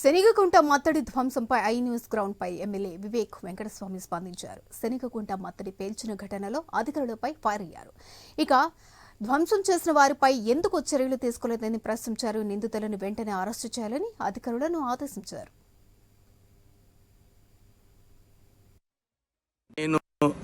శనిగకుంట మత్తడి ధ్వంసంపై I news ground పై ఎమ్మెల్యే వివేక్ వెంకటస్వామి స్పందించారు. శనిగకుంట మత్తడి పేల్చిన ఘటనలో అధికారులపై ఫైర్ అయ్యారు. ఇక ధ్వంసం చేసిన వారిపై ఎందుకు చర్యలు తీసుకోలేదని ప్రశ్నించారు. నిందితులను వెంటనే అరెస్టు చేయాలని అధికారులను ఆదేశించారు. నేను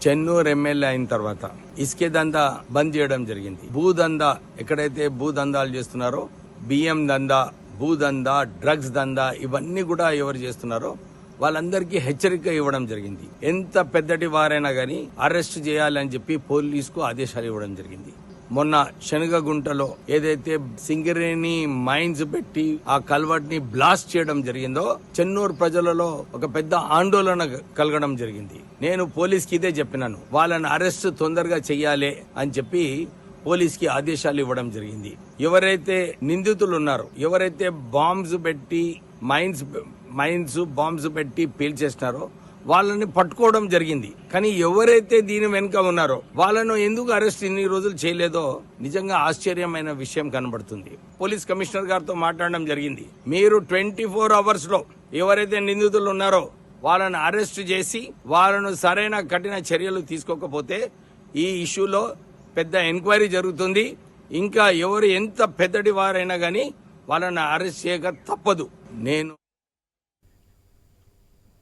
చెన్నూరు ఎమ్మెల్యే అయిన తర్వాత ఇసుకే దందా బంద్ చేయడం జరిగింది. భూ దందా ఎక్కడైతే భూ దందాలు చేస్తున్నారో బియ్యం దందా భూ దందా డ్రగ్స్ దందా ఇవన్నీ కూడా ఎవరు చేస్తున్నారో వాళ్ళందరికీ హెచ్చరిక ఇవ్వడం జరిగింది. ఎంత పెద్దటి వారైనా గానీ అరెస్ట్ చేయాలని చెప్పి పోలీసుకు ఆదేశాలు ఇవ్వడం జరిగింది. మొన్న శనగగుంటలో ఏదైతే సింగరేణి మైన్స్ పెట్టి ఆ కల్వర్ట్ని బ్లాస్ట్ చేయడం జరిగిందో చెన్నూరు ప్రజలలో ఒక పెద్ద ఆందోళన కలగడం జరిగింది. నేను పోలీస్కి ఇదే చెప్పినాను. వాళ్ళని అరెస్ట్ తొందరగా చెయ్యాలి అని చెప్పి పోలీస్కి ఆదేశాలు ఇవ్వడం జరిగింది. ఎవరైతే నిందితులు ఉన్నారో ఎవరైతే బాంబ్స్ పెట్టి మైన్స్ మైన్స్ బాంబ్స్ పెట్టి పేల్చేసినారో వాళ్ళని పట్టుకోవడం జరిగింది. కానీ ఎవరైతే దీని వెనుక ఉన్నారో వాళ్ళను ఎందుకు అరెస్ట్ ఇన్ని రోజులు చేయలేదో నిజంగా ఆశ్చర్యమైన విషయం కనబడుతుంది. పోలీస్ కమిషనర్ గారితో మాట్లాడడం జరిగింది. మీరు ట్వంటీ ఫోర్ అవర్స్లో ఎవరైతే నిందితులు ఉన్నారో వాళ్ళను అరెస్ట్ చేసి వాళ్ళను సరైన కఠిన చర్యలు తీసుకోకపోతే ఈ ఇష్యూలో పెద్ద ఎంక్వైరీ జరుగుతుంది. ఇంకా ఎవరు ఎంత పెద్దటి వారైనా కానీ వాళ్ళని అరెస్ట్ చేయక తప్పదు. నేను